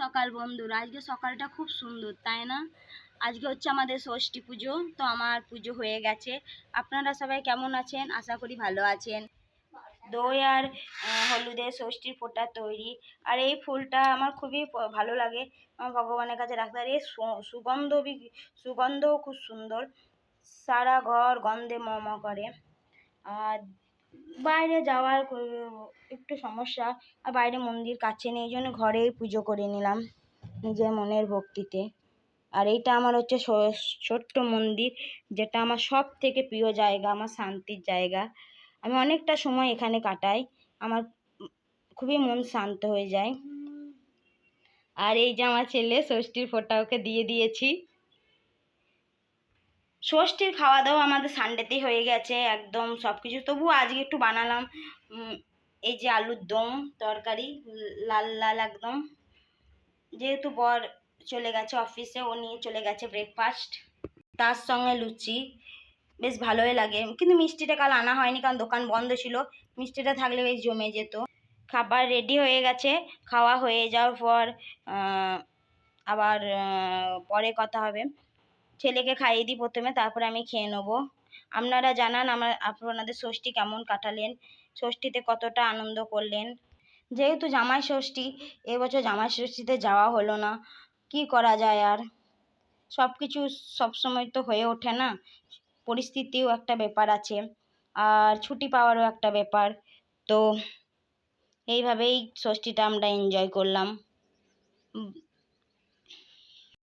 সকাল বন্ধুরা, আজকে সকালটা খুব সুন্দর, তাই না? আজকে হচ্ছে আমাদের ষষ্ঠী পুজো, তো আমার পুজো হয়ে গেছে। আপনারা সবাই কেমন আছেন? আশা করি ভালো আছেন। দই আর হলুদের ষষ্ঠীর ফোঁটা তৈরি, আর এই ফুলটা আমার খুবই ভালো লাগে। আমার ভগবানের কাছে রাখতে আর এই সুগন্ধ সুগন্ধও খুব সুন্দর। সারা ঘর গন্ধে ম করে। আর বাইরে যাওয়ার একটু সমস্যা। আর বাইরে মন্দির কাছে নেই, এই জন্য ঘরেই পুজো করে নিলাম নিজের মনের ভক্তিতে। আর এইটা আমার হচ্ছে ছোট্ট মন্দির, যেটা আমার সব থেকে প্রিয় জায়গা, আমার শান্তির জায়গা। আমি অনেকটা সময় এখানে কাটাই, আমার খুবই মন শান্ত হয়ে যায়। আর এই যে আমার ছেলে, ষষ্ঠীর ফোঁটা ওকে দিয়ে দিয়েছি। ষষ্ঠীর খাওয়া দাওয়া আমাদের সানডেতেই হয়ে গেছে, একদম সব কিছু তবুও আজকে একটু বানালাম এই যে আলুর দম, তরকারি, লাল লাল একদম। যেহেতু বর চলে গেছে অফিসে ও নিয়ে চলে গেছে ব্রেকফাস্ট তার সঙ্গে লুচি, বেশ ভালোই লাগে। কিন্তু মিষ্টিটা কাল আনা হয়নি, কারণ দোকান বন্ধ ছিল। মিষ্টিটা থাকলে বেশ জমে যেত। খাবার রেডি হয়ে গেছে, খাওয়া হয়ে যাওয়ার পর আবার পরে কথা হবে। ছেলেকে খাইয়ে দিই প্রথমে, তারপরে আমি খেয়ে নেব। আপনারা জানান আমার, আপনাদের ষষ্ঠী কেমন কাটালেন, ষষ্ঠীতে কতটা আনন্দ করলেন। যেহেতু জামাই ষষ্ঠী, এবছর জামাই ষষ্ঠীতে যাওয়া হলো না, কি করা যায় আর? সব কিছু সবসময় তো হয়ে ওঠে না, পরিস্থিতিও একটা ব্যাপার আছে, আর ছুটি পাওয়ারও একটা ব্যাপার। তো, এইভাবেই ষষ্ঠীটা আমরা এনজয় করলাম।